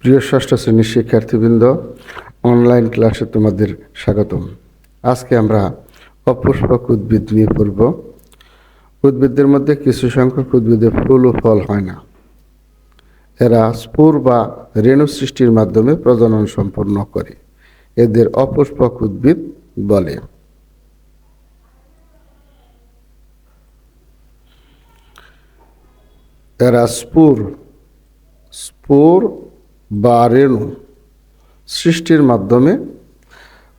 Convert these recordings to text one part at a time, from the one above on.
প্রিয় ষষ্ঠ শ্রেণির শিক্ষার্থীবৃন্দ অনলাইন ক্লাসে তোমাদের স্বাগতম। আজকে আমরা অপুষ্পক উদ্ভিদ নিয়ে পড়ব। উদ্ভিদদের মধ্যে কিছু সংখ্যক উদ্ভিদে ফুল ও ফল হয় না। এরা স্পুর বা রেণু সৃষ্টির মাধ্যমে প্রজনন সম্পন্ন করে। এদের অপুষ্পক উদ্ভিদ বলে। এরা স্পুর স্পুর বা রেণু সৃষ্টির মাধ্যমে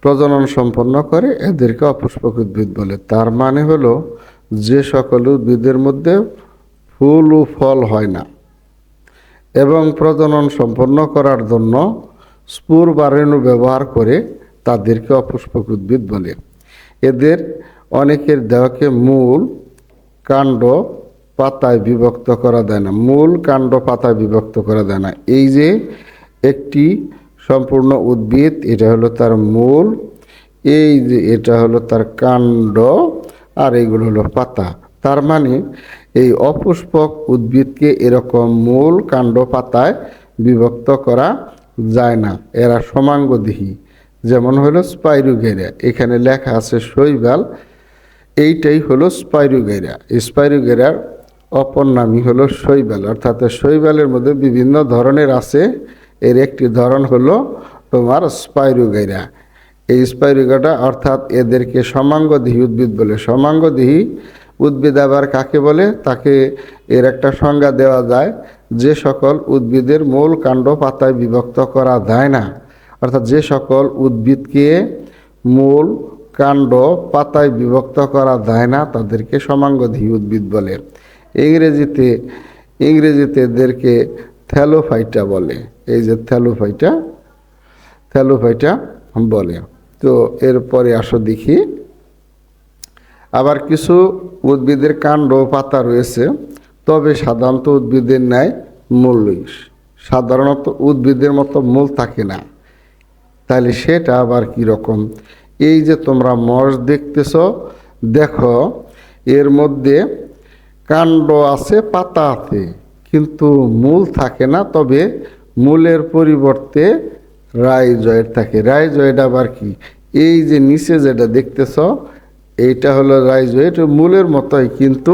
প্রজনন সম্পন্ন করে এদেরকে অপুষ্পক উদ্ভিদ বলে। তার মানে হলো যে সকল উদ্ভিদের মধ্যে ফুল ও ফল হয় না এবং প্রজনন সম্পন্ন করার জন্য স্পুর বা রেণু ব্যবহার করে তাদেরকে অপুষ্পক উদ্ভিদ বলে। এদের অনেকের দেহকে মূল, কাণ্ড পাতায় বিভক্ত করা দেয় না, মূল কাণ্ড পাতায় বিভক্ত করা দেয় না। এই যে একটি সম্পূর্ণ উদ্ভিদ, এটা হলো তার মূল, এই যে এটা হলো তার কাণ্ড, আর এইগুলো হলো পাতা। তার মানে এই অপুষ্পক উদ্ভিদকে এরকম মূল কাণ্ড পাতায় বিভক্ত করা যায় না, এরা সমাঙ্গদেহী। যেমন হলো স্পাইরুগেরিয়া, এখানে লেখা আছে শৈবাল, এইটাই হলো স্পাইরুগেরিয়া। স্পাইরুগেরিয়ার অপর নামই হলো শৈবাল। অর্থাৎ শৈবালের মধ্যে বিভিন্ন ধরনের আছে। এর একটি ধরন হলো তোমার স্পাইরুগেরিয়া এই স্পাইরুগাটা অর্থাৎ এদেরকে সমাঙ্গদেহী উদ্ভিদ বলে। সমাঙ্গদেহী উদ্ভিদ আবার কাকে বলে? তাকে এর একটা সংজ্ঞা দেওয়া যায় যে সকল উদ্ভিদের মূল কাণ্ড পাতায় বিভক্ত করা যায় না। অর্থাৎ যে সকল উদ্ভিদকে মূল কাণ্ড পাতায় বিভক্ত করা যায় না, তাদেরকে সমাঙ্গধী উদ্ভিদ বলে। ইংরেজিতে ইংরেজিতে এদেরকে থ্যালোফাইটা বলে। এই যে থ্যালোফাইটা থ্যালোফাইটা বলে। তো এরপরে আসো দেখি। আবার কিছু উদ্ভিদের কাণ্ড পাতা রয়েছে, তবে সাধারণত উদ্ভিদের ন্যায় মূলই সাধারণত উদ্ভিদের মতো মূল থাকে না। তাহলে সেটা আবার কি রকম? এই যে তোমরা মস দেখতেছ, দেখো, এর মধ্যে কাণ্ড আছে, পাতা আছে, কিন্তু মূল থাকে না, তবে মূলের পরিবর্তে রাইজয়েড থাকে। রাইজয়েড আবার কি? এই যে নিচে যেটা দেখতেছ, এইটা হলো রাইজয়েড মূলের মতোই, কিন্তু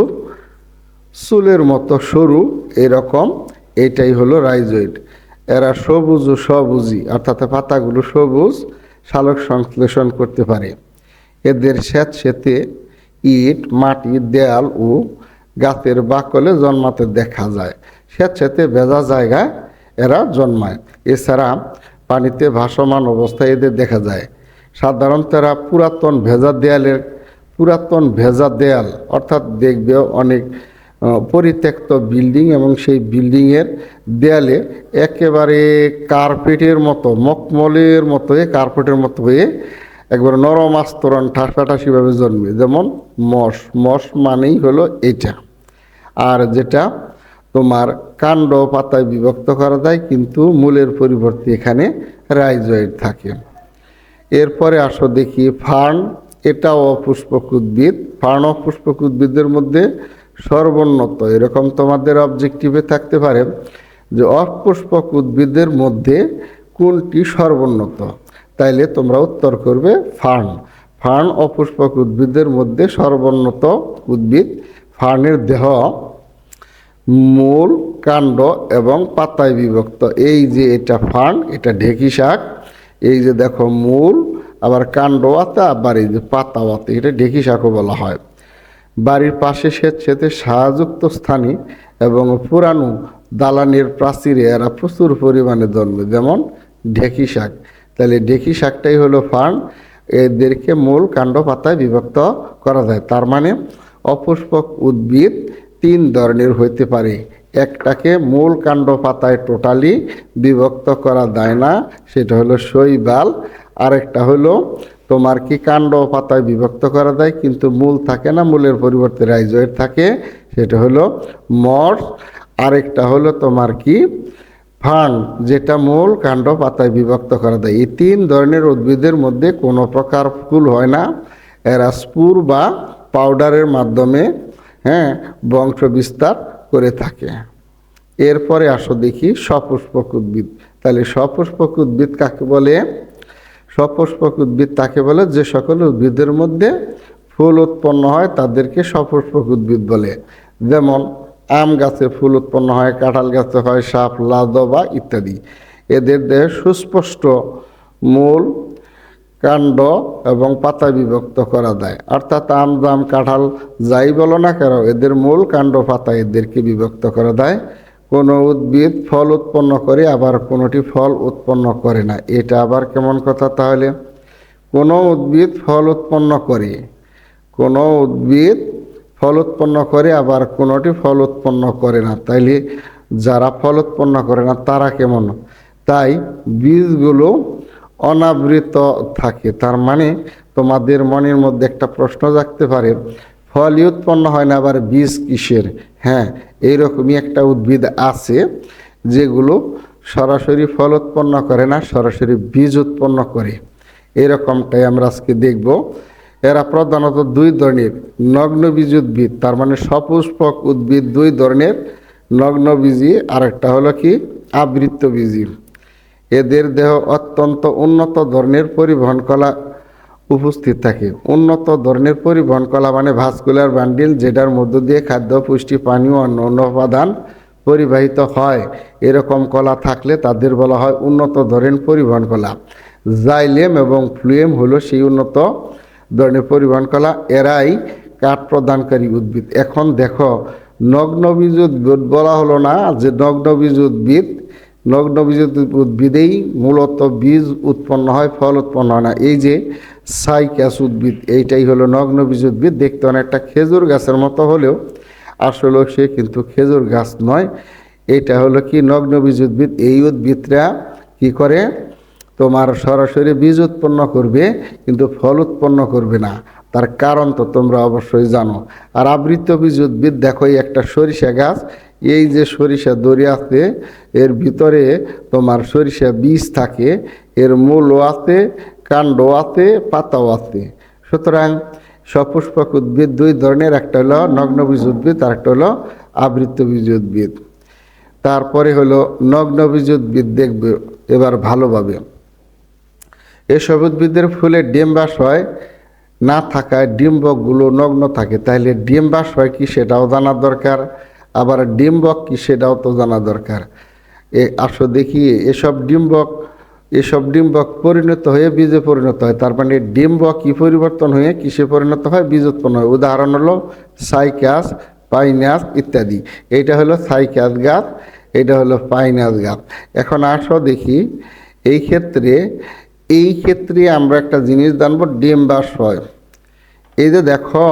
চুলের মতো, সরু, এরকম এইটাই হলো রাইজয়েড এরা সবুজ ও সবুজই অর্থাৎ পাতাগুলো সবুজ সালোক সংশ্লেষণ করতে পারে। এদের স্যাঁত সেতে ইট, মাটি, দেয়াল ও গাছের বাকলে জন্মাতে দেখা যায়। সেতে ভেজা জায়গায় এরা জন্মায়। এছাড়া পানিতে ভাসমান অবস্থায় এদের দেখা যায়। সাধারণত এরা পুরাতন ভেজা দেয়ালের, পুরাতন ভেজা দেয়াল, অর্থাৎ দেখবে অনেক পরিত্যক্ত বিল্ডিং এবং সেই বিল্ডিংয়ের দেয়ালে একেবারে কার্পেটের মতো মকমলের মতো কার্পেটের মতো হয়ে একবার নরম আস্তরণ ঠাসাঠাসিভাবে জন্মে। যেমন মশ মশ মানেই হলো এটা। আর যেটা তোমার কাণ্ড পাতায় বিভক্ত করা যায়, কিন্তু মূলের পরিবর্তে এখানে রাইজয়েড থাকে। এরপরে আসো দেখি ফার্ন। এটাও অপুষ্পক উদ্ভিদ ফার্ন অপুষ্পক উদ্ভিদের মধ্যে সর্বোন্নত। এরকম তোমাদের অবজেক্টিভে থাকতে পারে যে অপুষ্পক উদ্ভিদের মধ্যে কোনটি সর্বোন্নত? তাইলে তোমরা উত্তর করবে ফার্ন। ফার্ন অপুষ্পক উদ্ভিদের মধ্যে সর্বোন্নত উদ্ভিদ। ফার্নের দেহ, মূল, কাণ্ড এবং পাতায় বিভক্ত। এই যে এটা ফার্ন, এটা ঢেকি শাক। এই যে দেখো মূল, আবার কাণ্ড আতা, আবার এই যে পাতা আতা, এটা ঢেকি শাকও বলা হয়। বাড়ির পাশে স্বেচ্ছেতে সাহাযুক্ত স্থানে এবং পুরানো দালানের প্রাচীরে এরা প্রচুর পরিমাণে জন্মে। যেমন ঢেকি শাক। তাহলে ডেকি শাকটাই হলো ফার্ন। এদেরকে মূল কাণ্ড পাতায় বিভক্ত করা যায়। তার মানে অপুষ্পক উদ্ভিদ তিন ধরনের হইতে পারে। একটাকে মূল কাণ্ড পাতায় টোটালি বিভক্ত করা যায় না, সেটা হলো শৈবাল আরেকটা হলো তোমার কি কাণ্ড পাতায় বিভক্ত করা যায়, কিন্তু মূল থাকে না, মূলের পরিবর্তে রাইজয়েড থাকে, সেটা হলো মর। আরেকটা হলো তোমার কি ফান, যেটা মূল কাণ্ড পাতায় বিভক্ত করা দেয়। এই তিন ধরনের উদ্ভিদের মধ্যে কোনো প্রকার ফুল হয় না। এরা স্পুর বা পাউডারের মাধ্যমে হ্যাঁ বংশ বিস্তার করে থাকে। এরপরে আসো দেখি সপুষ্পক উদ্ভিদ। তাহলে সপুষ্পক উদ্ভিদ কাকে বলে? সপুষ্পক উদ্ভিদ তাকে বলে যে সকল উদ্ভিদের মধ্যে ফুল উৎপন্ন হয়, তাদেরকে সপুষ্পক উদ্ভিদ বলে। যেমন আম গাছে ফুল উৎপন্ন হয়, কাঁঠাল গাছে হয়, সাপ লাদবা ইত্যাদি। এদের দেহে সুস্পষ্ট মূল কাণ্ড এবং পাতা বিভক্ত করা যায়। অর্থাৎ আম, জাম, কাঁঠাল যাই বলো না কেন, এদের মূল কাণ্ড পাতা এদেরকে বিভক্ত করা যায়। কোনো উদ্ভিদ ফল উৎপন্ন করে, আবার কোনোটি ফল উৎপন্ন করে না। এটা আবার কেমন কথা তাহলে? কোনো উদ্ভিদ ফল উৎপন্ন করে, কোনো উদ্ভিদ ফল উৎপন্ন করে, আবার কোনোটি ফল উৎপন্ন করে না। তাইলে যারা ফল উৎপন্ন করে না, তারা কেমন? তাই বীজগুলো অনাবৃত থাকে। তার মানে তোমাদের মনের মধ্যে একটা প্রশ্ন জাগতে পারে, ফলই উৎপন্ন হয় না, আবার বীজ কিসের? হ্যাঁ এইরকমই একটা উদ্ভিদ আছে যেগুলো সরাসরি ফল উৎপন্ন করে না, সরাসরি বীজ উৎপন্ন করে। এরকমটাই আমরা আজকে দেখব। এরা প্রধানত দুই ধরনের নগ্ন বীজ উদ্ভিদ, তার মানে সপুষ্পক উদ্ভিদ দুই ধরনের নগ্ন বীজি, আরেকটা হলো কি? আবৃত্ত বীজি। এদের দেহ অত্যন্ত উন্নত ধরনের পরিবহন কলা উপস্থিত থাকে। উন্নত ধরনের পরিবহন কলা মানে ভাস্কুলার বান্ডিল, যেটার মধ্য দিয়ে খাদ্য, পুষ্টি, পানি ও অন্য অন্য উপাদান পরিবাহিত হয়। এরকম কলা থাকলে তাদের বলা হয় উন্নত ধরনের পরিবহন কলা। জাইলেম এবং ফ্লুয়েম হলো সেই উন্নত ধরনের পরিবহন কলা, এরাই কাঠ প্রদানকারী উদ্ভিদ। এখন দেখো, নগ্ন বীজ উদ্ভিদ বলা হলো না যে নগ্ন বীজ উদ্ভিদ নগ্ন বীজ উদ্ভিদেই মূলত বীজ উৎপন্ন হয়, ফল উৎপন্ন হয় না। এই যে সাইকাস উদ্ভিদ এইটাই হলো নগ্ন বীজ। উদ্ভিদ দেখতে অনেকটা খেজুর গাছের মতো হলেও আসলে সে কিন্তু খেজুর গাছ নয়। এটা হলো কি নগ্ন বীজ? উদ্ভিদ এই উদ্ভিদরা কি করে? তোমার সরাসরি বীজ উৎপন্ন করবে, কিন্তু ফল উৎপন্ন করবে না। তার কারণ তো তোমরা অবশ্যই জানো। আর আবৃত বীজ উদ্ভিদ, দেখো একটা সরিষা গাছ, এই যে সরিষা দড়ি আছে, এর ভিতরে তোমার সরিষা বীজ থাকে, এর মূলও আছে, কাণ্ড আছে, পাতাও আছে। সুতরাং সপুষ্পক উদ্ভিদ দুই ধরনের, একটা হলো নগ্ন বীজ উদ্ভিদ, আর একটা হলো আবৃত বীজ উদ্ভিদ। তারপরে হলো নগ্ন বীজ উদ্ভিদ দেখবে, এবার ভালোভাবে। এসব উদ্ভিদের ফুলে হয়, না থাকায় ডিম্বকগুলো নগ্ন থাকে। তাহলে হয় কি সেটাও জানা দরকার, আবার ডিম্বক কি সেটাও তো জানা দরকার। এ আসো দেখি, এসব ডিম্বক এসব ডিম্বক পরিণত হয়ে বীজে পরিণত হয়। তার মানে ডিম্বক কি পরিবর্তন হয়ে কিসে পরিণত হয়? বীজ উৎপন্ন হয়। উদাহরণ হলো সাইকাস, পাইনাস ইত্যাদি। এইটা হলো সাইকাস গাছ এটা হলো পাইনাস গাছ। এখন আসো দেখি, এই ক্ষেত্রে এই ক্ষেত্রে আমরা একটা জিনিস জানব ডিম্বাশয় এই যে দেখো,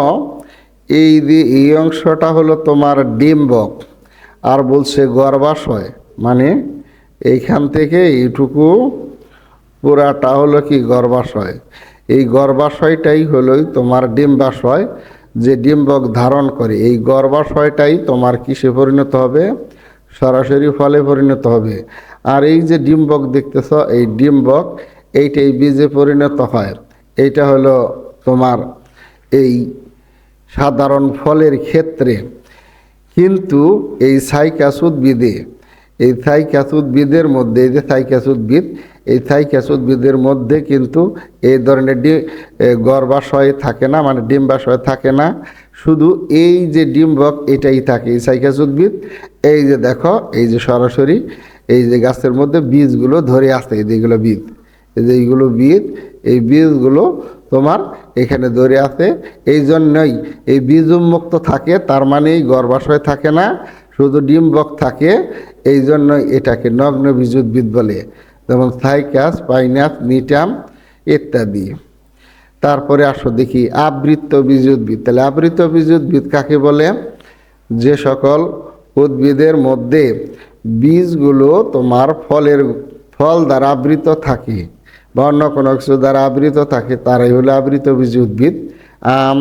এই যে এই অংশটা হলো তোমার ডিম্বক, আর বলছে গর্ভাশয় মানে এইখান থেকে এইটুকু পুরাটা হলো কি গর্ভাশয় এই গর্ভাশয়টাই হলোই তোমার ডিম্বাশয় যে ডিম্বক ধারণ করে। এই গর্ভাশয়টাই তোমার কিসে পরিণত হবে? সরাসরি ফলে পরিণত হবে। আর এই যে ডিম্বক দেখতেছ, এই ডিম্বক এইটাই বীজে পরিণত হয়। এইটা হলো তোমার এই সাধারণ ফলের ক্ষেত্রে। কিন্তু এই সাইকাস উদ্ভিদে এই সাইকাস উদ্ভিদের মধ্যে, এই যে সাইকাস উদ্ভিদ এই সাইকাস উদ্ভিদের মধ্যে কিন্তু এই ধরনের ডি গর্ভাশয় থাকে না মানে ডিম্বাশয় থাকে না। শুধু এই যে ডিম্বক, এটাই থাকে এই সাইকাস উদ্ভিদ এই যে দেখো, এই যে সরাসরি এই যে গাছের মধ্যে বীজগুলো ধরে আসে, এই যেগুলো বীজ এই এইগুলো বীজ, এই বীজগুলো তোমার এখানে ধরে আছে। এই জন্যই এই বীজ উন্মুক্ত থাকে, তার মানে এই গর্ভাশয় থাকে না, শুধু ডিম্বক থাকে। এই জন্যই এটাকে নগ্ন উদ্ভিদ বলে, যেমন সাইকাস, পাইনাস নিটাম ইত্যাদি। তারপরে আসো দেখি আবৃত্ত উদ্ভিদ তাহলে আবৃত বীজ উদ্ভিদ কাকে বলে? যে সকল উদ্ভিদের মধ্যে বীজগুলো তোমার ফলের ফল দ্বারা আবৃত থাকে। বা অন্য কোনো কিছু দ্বারা আবৃত থাকে, তারাই হলো আবৃত বীজ উদ্ভিদ। আম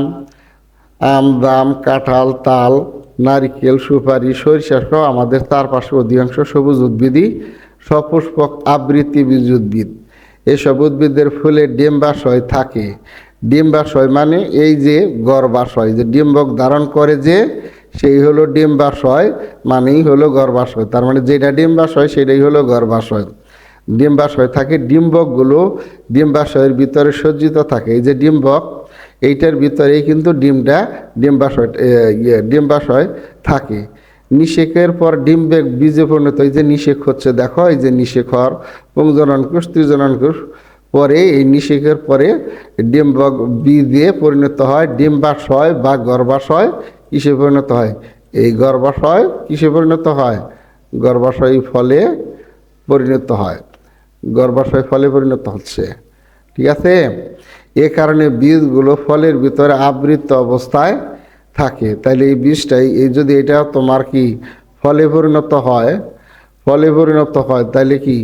আম, দাম, কাঁঠাল, তাল, নারিকেল, সুপারি, সরিষা সহ আমাদের চারপাশে অধিকাংশ সবুজ উদ্ভিদই সপুষ্পক আবৃত্তি বীজ উদ্ভিদ। এসব উদ্ভিদের ফুলে ডিম্বাশয় থাকে। ডিম্বাশয় মানে এই যে গর্ভাশয়, যে ডিম্বক ধারণ করে যে, সেই হলো ডিম্বাশয়, মানেই হলো গর্ভাশয়। তার মানে যেটা ডিম্বাশয়, সেটাই হলো গর্ভাশয়। ডিম্বাশয় থাকে, ডিম্বকগুলো ডিম্বাশয়ের ভিতরে সজ্জিত থাকে। এই যে ডিম্বক, এইটার ভিতরেই কিন্তু ডিমটা ডিম্বাশয় ইয়ে ডিম্বাশয় থাকে। নিষেকের পর ডিম্বে বীজে পরিণত, এই যে নিষেক হচ্ছে, দেখো, এই যে নিষেকর পুংজননকুশ, ত্রিজননকুশ পরে, এই নিষেকের পরে ডিম্বক বীজে পরিণত হয়, ডিম্বাশয় বা গর্ভাশয় কিসে পরিণত হয়? এই গর্ভাশয় কিসে পরিণত হয়? গর্ভাশয় ফলে পরিণত হয়। গর্ভাশয় ফলে পরিণত হচ্ছে। ঠিক আছে? এ কারণে বীজগুলো ফলের ভিতরে আবৃত অবস্থায় থাকে। তাহলে এই বীজটাই, এই যদি এটা তোমার কি ফলে পরিণত হয়, ফলে পরিণত হয় তাহলে কি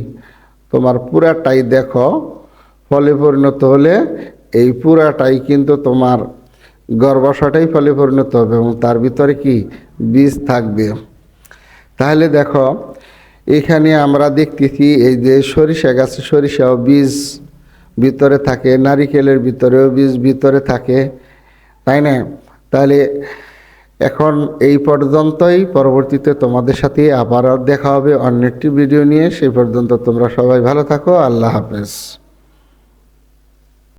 তোমার পুরাটাই দেখো, ফলে পরিণত হলে এই পুরাটাই কিন্তু তোমার গর্ভাশয়টাই ফলে পরিণত হবে এবং তার ভিতরে কি বীজ থাকবে। তাহলে দেখো এখানে আমরা দেখতেছি এই যে সরিষা গাছে সরিষাও বীজ ভিতরে থাকে, নারিকেলের ভিতরেও বীজ ভিতরে থাকে, তাই না? তাহলে এখন এই পর্যন্তই। পরবর্তীতে তোমাদের সাথে আবার দেখা হবে অন্য একটি ভিডিও নিয়ে। সেই পর্যন্ত তোমরা সবাই ভালো থাকো। আল্লাহ হাফেজ।